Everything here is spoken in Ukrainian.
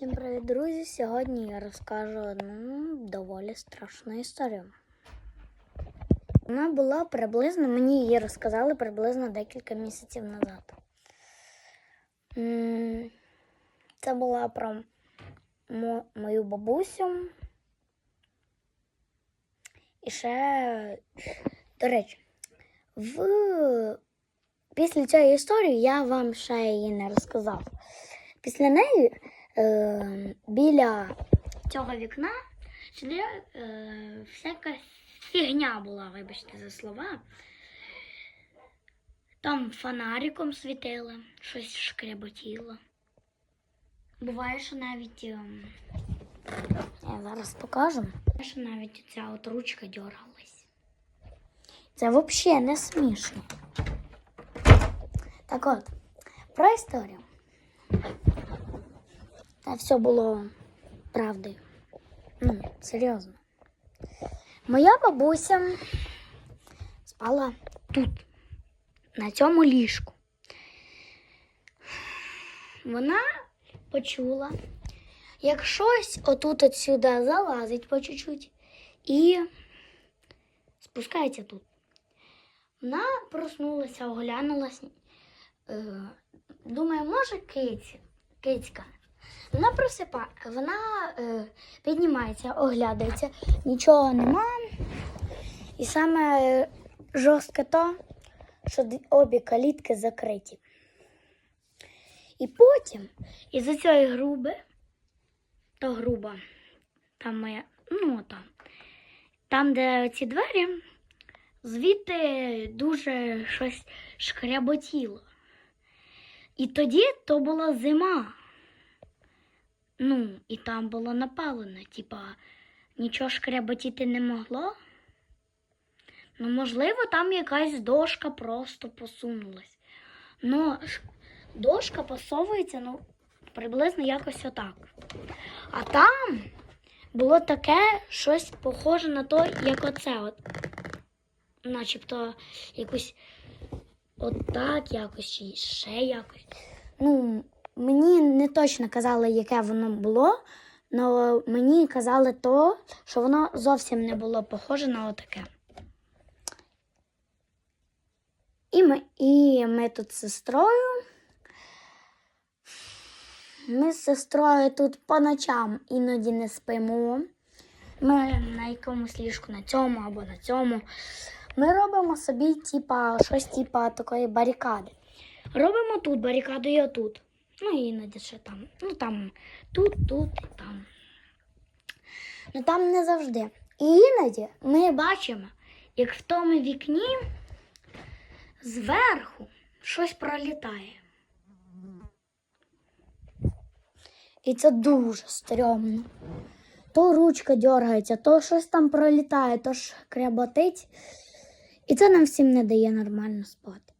Всім привіт, друзі! Сьогодні я розкажу одну доволі страшну історію. Вона була приблизно, мені її розказали приблизно декілька місяців назад. Це була про мою бабусю. І ще, до речі, в... після цієї історії я вам ще її не розказав. Після неї е, біля цього вікна сюди е, всяка фігня була, вибачте за слова. Там фонариком світило, щось шкряботіло. Буває, що навіть. е, я зараз покажу. Буває, що навіть ця от ручка дергалась. Це взагалі не смішно. Так от, про історію. Та все було правдою. Ну, серйозно. Моя бабуся спала тут, на цьому ліжку. Вона почула, як щось отут отсюди залазить по чуть-чуть і спускається тут. Вона проснулася, оглянулася. Е, думаю, може киця, кицька. Вона просипає, вона е, піднімається, оглядається, нічого нема. І саме е, жорстке то, що обі калітки закриті. І потім із-за цієї груби, то груба, там моя, ну там, там, де ці двері, звідти дуже щось шкряботіло. І тоді то була зима. Ну, і там було напалено, типа, нічого шкряботіти не могло. Ну, можливо, там якась дошка просто посунулась. Ну, дошка посовується, ну, приблизно якось отак. А там було таке щось похоже на то, як оце от. Начебто якось отак якось, чи ще якось. Ну, мені не точно казали, яке воно було, але мені казали то, що воно зовсім не було похоже на отаке. І ми, і ми тут з сестрою. Ми з сестрою тут по ночам іноді не спимо. Ми на якомусь ліжку на цьому або на цьому. Ми робимо собі типа, щось типа такої барикади. Робимо тут барикаду і отут. Ну, і іноді ще там. Ну там тут, тут і там. Ну там не завжди. І іноді ми бачимо, як в тому вікні зверху щось пролітає. І це дуже стрьомно. То ручка дергається, то щось там пролітає, то ж кряботить. І це нам всім не дає нормально спати.